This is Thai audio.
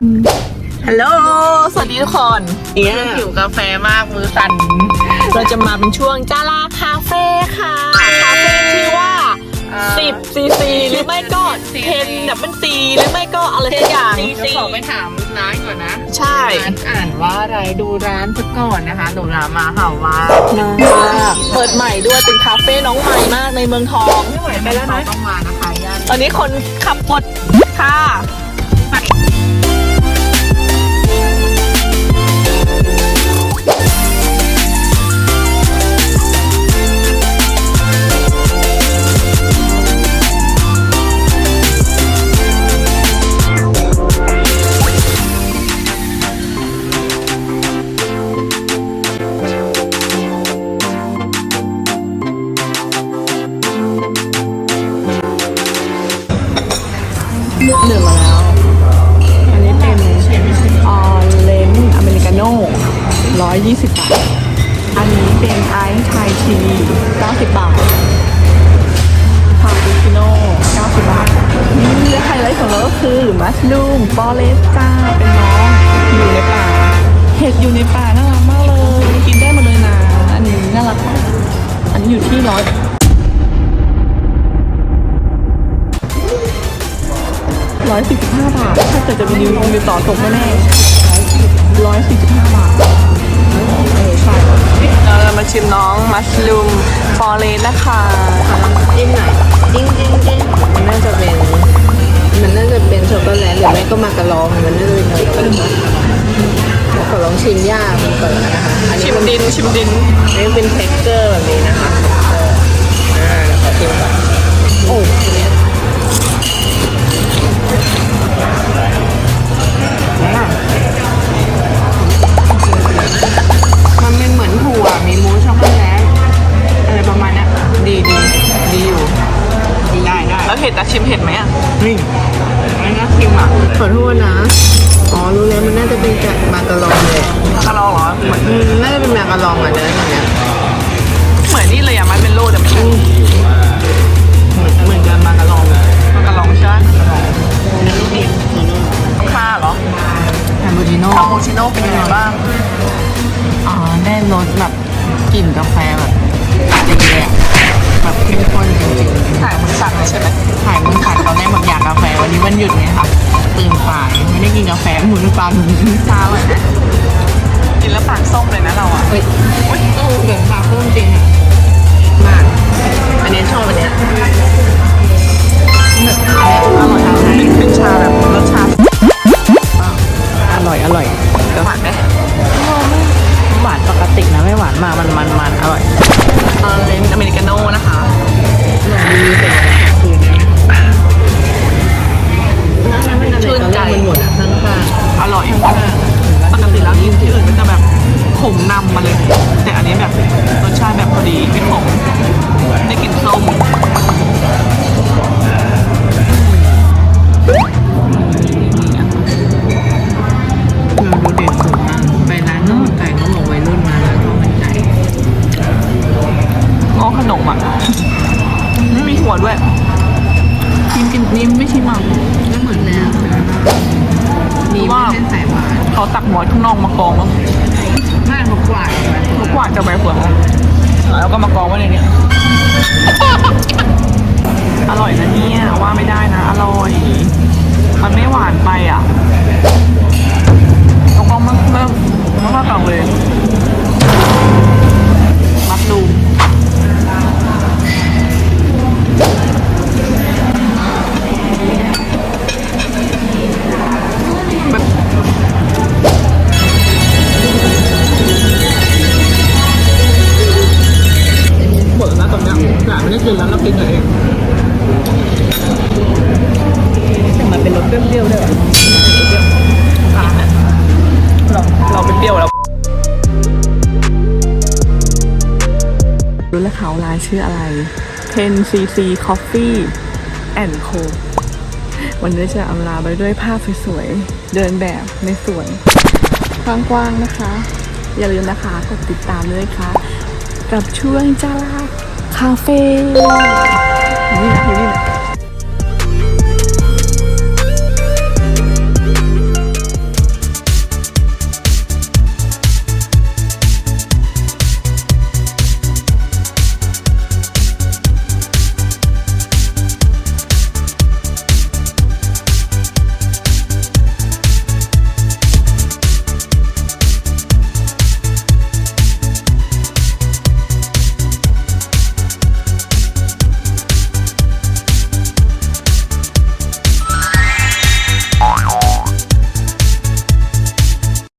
ทุกคนเนี่ยหิวกาแฟมากมือสั่น เราจะมาเป็นช่วงจาราคาเฟ่ค่ะ คาเฟ่ชื่อว่า10ซีซีหรือไม่ก็10ดับเบิลซีหรือไม่ก็อะไรสักอย่างเดี๋ยวขอไปถามน้าก่อนนะ ใช่ร้านอ่านว่าอะไรดูร้านซะก่อนนะคะหนูรามาเห่าว่านะเปิดใหม่ด้วยเป็นคาเฟ่น้องใหม่มากในเมืองทองไม่ไหวไปแล้วนะต้องมานะคะย่านตอนนี้คนขับหมดค่ะ ดื่มมาแล้ว อันนี้เป็นออเลนอเมริกาโน่120บาท อันนี้เป็นไอซ์ไทยที90บบาทคาปูชิโน่90บาท นี่ไฮไลท์ของเราก็คือมัสลูมฟอเรสจ้าเป็นน้องอยู่ในป่า เห็ดอยู่ในป่าน่ารักมากเลย กินได้หมดเลยนะ อันนี้น่ารักมากอันนี้อยู่ที่ร้อย ร้อยสี่สิบห้าบาท ถ้าเกิดจะมีนิวลงนิวต่อตกแน่ๆร้อยสี่สิบห้าบาทเออใช่เราจะมาชิมน้องมัชลูมฟอเรสนะคะจิ้มหน่อยจิ้มจิ้มจิ้มมันน่าจะเป็น มันน่าจะเป็นช็อกโกแลตหรือไม่ก็มากะลอง มันน่าจะเป็นอะไรก็ได้ขอลองชิมย่ามันก่อนนะคะอันชินี้มดินชิมดินอันนี้เป็นเท็กเจอร์แบบนี้นะคะ ดีดีดีอยู่ดีได้ได้แล้วเห็ดอะชิมเห็ดไหมอะนี่ไม่น่าชิมอะขอโทษนะ อ๋อรู้แล้วมันน่าจะเป็นจากมากะลองเลยกะลองเหรอเหมือนอืมน่าจะเป็นมากะลองอะเนื้ออย่างเงี้ยเหมือนนี่เลยอะมันเป็นโลแต่ไม่ใช่เหมือนเหมือนกันมากะลองเลยมันกะลองใช่ไหมเนื้อดิบค่าเหรอคาปูชิโน่คาโมชิโน่เป็นยังไงบ้าง อ๋อได้รสแบบกลิ่นกาแฟแบบ ดีเลยอะแบบเข้มข้นจริงๆถ่ายมือสั่งเลยใช่ไหมถ่ายมือขาดเขาได้หมดอยากกาแฟวันนี้วันหยุดไงคะตื่นสายไม่ได้กินกาแฟหมุนปลาหมุนชาเลยนะกินแล้วปากส้มเลยนะเราอะเฮ้ยโอ้ยเหลืองปลาเพิ่มจริงมากอันนี้ชอบอันเนี้ยอร่อยอะเป็นชาแบบรสชาอร่อยอร่อยหวานไหม หวานปกตินะไม่หวานมากมันมันมันอร่อยเอเลนอเมริกาโน่นะคะชื่ เขาตักหมอยข้างนอกมากองแล้วมากกว่าทุกหวานจะใบเผือกแล้วก็มากองไว้ในเนี้ยอร่อยนะ กินแล้วเราเองแต่มันเป็นรสเปรี้ยวๆด้วยเราเราเป็นเปรี้ยวแล้วรู้แล้วเขาร้านชื่ออะไร 10cc Coffee and Co วันนี้จะอำลาไปด้วยภาพสวยๆ เดินแบบในสวนกว้างๆนะคะ อย่าลืมนะคะ กดติดตามด้วยค่ะ กับช่วงจ้าลา คาเฟ่นี่นะนี่นะ